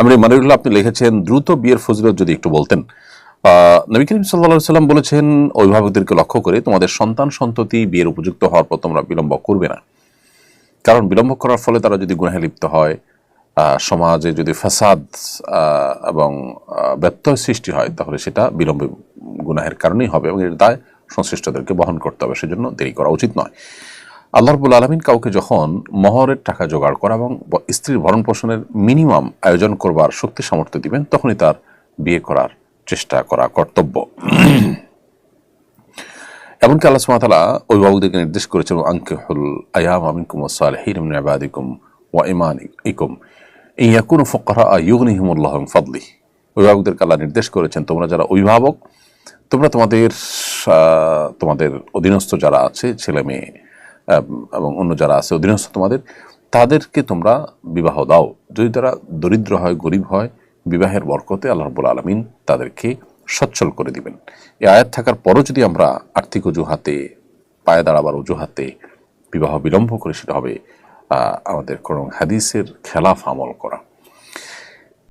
এমনি মানিরুল্লাহ আপনি লিখেছেন দ্রুত বিয়ের ফজিলত যদি একটু বলতেন। নবী করিম সাল্লা সাল্লাম বলেছেন অভিভাবকদেরকে লক্ষ্য করে তোমাদের সন্তান সন্ততি বিয়ের উপযুক্ত হওয়ার পর তোমরা বিলম্ব করবে না। কারণ বিলম্ব করার ফলে তারা যদি গুনাহে লিপ্ত হয় সমাজে যদি আহ, এবং ব্যত্যয় সৃষ্টি হয় তাহলে সেটা বিলম্ব গুনাহের কারণেই হবে এবং এর দায় সংশ্লিষ্টদেরকে বহন করতে হবে। সেজন্য দেরি করা উচিত নয়। আল্লাহ রবুল আলমিন কাউকে যখন মহরের টাকা জোগাড় করা এবং স্ত্রীর ভরণ পোষণের মিনিমাম আয়োজন করবার শক্তি সামর্থ্য দিবেন, তখনই তার বিয়ে করার চেষ্টা করা কর্তব্য। এমনকি আল্লাহ সুমাতালা অভিভাবকদেরকে নির্দেশ করেছেন আঙ্কেহুল আয়াম আমিনকুম সালহিন ইবাদিকুম ওয়া ইমানিকুম ইন ইয়াকুনু ফুকারা ইউগনিহিমুল্লাহ ফাদলি। অভিভাবকদেরকে আল্লাহ নির্দেশ করেছেন, তোমরা যারা অভিভাবক, তোমরা তোমাদের তোমাদের অধীনস্থ যারা আছে ছেলে মেয়ে এবং অন্য যারা আছে, অধীনস্থ তোমাদের, তাদেরকে তোমরা বিবাহ দাও। যদি তারা দরিদ্র হয়, গরিব হয়, বিবাহের বরকতে আল্লাহ রব্বুল আলমিন তাদেরকে সচ্ছল করে দিবেন। এই আয়াত থাকার পরও যদি আমরা আর্থিক অজুহাতে, পায়ে দাঁড়াবার অজুহাতে বিবাহ বিলম্ব করে, সেটা হবে আমাদের কোন হাদিসের খেলাফ আমল করা।